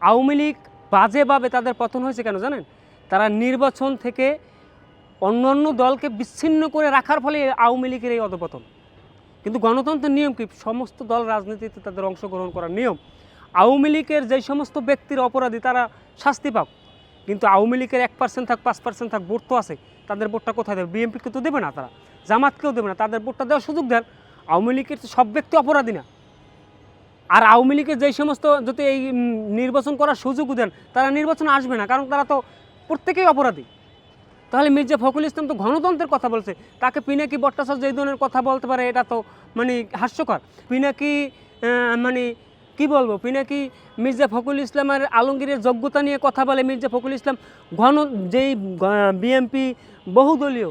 আওয়ামী লীগ বাজেভাবে তাদের পতন হয়েছে কেন জানেন? তারা নির্বাচন থেকে অন্য অন্য দলকে বিচ্ছিন্ন করে রাখার ফলে আওয়ামী লীগের এই অধপতন। কিন্তু গণতন্ত্রের নিয়ম কি? সমস্ত দল রাজনীতিতে তাদের অংশগ্রহণ করার নিয়ম। আওয়ামী লীগের যেই সমস্ত ব্যক্তির অপরাধী, তারা শাস্তি পাক। কিন্তু আওয়ামী লীগের এক পার্সেন্ট থাক, পাঁচ পার্সেন্ট থাক, ভোট তো আছে। তাদের ভোটটা কোথায় দেবে? বিএনপিকে তো দেবে না তারা। জামাতকেও দেবে না। তাদের ভোটটা দেওয়ার সুযোগ দেন। আওয়ামী লীগের সব ব্যক্তি অপরাধী না। আর আওয়ামী লীগের যেই সমস্ত যদি এই নির্বাচন করার সুযোগ দেন, তারা নির্বাচন আসবে না, কারণ তারা তো প্রত্যেকেই অপরাধী। তাহলে মির্জা ফখরুল ইসলাম তো গণতন্ত্রের কথা বলছে, তাকে পিনাকি ভট্টাচার্য এই ধরনের কথা বলতে পারে, এটা তো মানে হাস্যকর। পিনাকি মানে কি বলব পিনাকি মির্জা ফখরুল ইসলামের আলমগীরের যোগ্যতা নিয়ে কথা বলে মির্জা ফখরুল ইসলাম ঘন যেই বিএমপি বহুদলীয়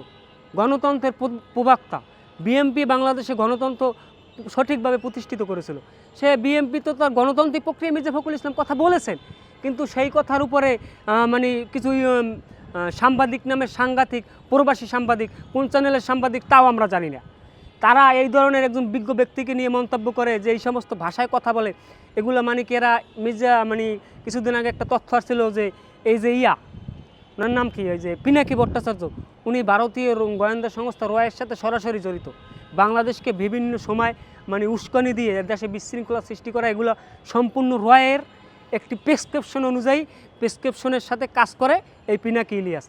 গণতন্ত্রের প্র- প্রবক্তা। বিএমপি বাংলাদেশে গণতন্ত্র সঠিকভাবে প্রতিষ্ঠিত করেছিল। সে বিএমপি তো তার গণতান্ত্রিক প্রক্রিয়া মির্জা ফখরুল ইসলাম কথা বলেছেন। কিন্তু সেই কথার উপরে মানে কিছু সাংবাদিক নামে সাংঘাতিক, প্রবাসী সাংবাদিক, কোন চ্যানেলের সাংবাদিক তাও আমরা জানি না। তারা এই ধরনের একজন বিজ্ঞ ব্যক্তিকে নিয়ে মন্তব্য করে যে এই সমস্ত ভাষায় কথা বলে। এগুলো মানে কি এরা মির্জা মানে কিছুদিন আগে একটা তথ্য আসছিল যে এই যে ইয়া ওনার নাম কি? হয় যে পিনাকি ভট্টাচার্য। উনি ভারতীয় গোয়েন্দা সংস্থা রয়ের সাথে সরাসরি জড়িত। বাংলাদেশকে বিভিন্ন সময় মানে উস্কানি দিয়ে দেশে বিশৃঙ্খলা সৃষ্টি করা, এগুলো সম্পূর্ণ রয়ের একটি প্রেসক্রিপশন অনুযায়ী প্রেসক্রিপশনের সাথে কাজ করে এই পিনাকি ইলিয়াস।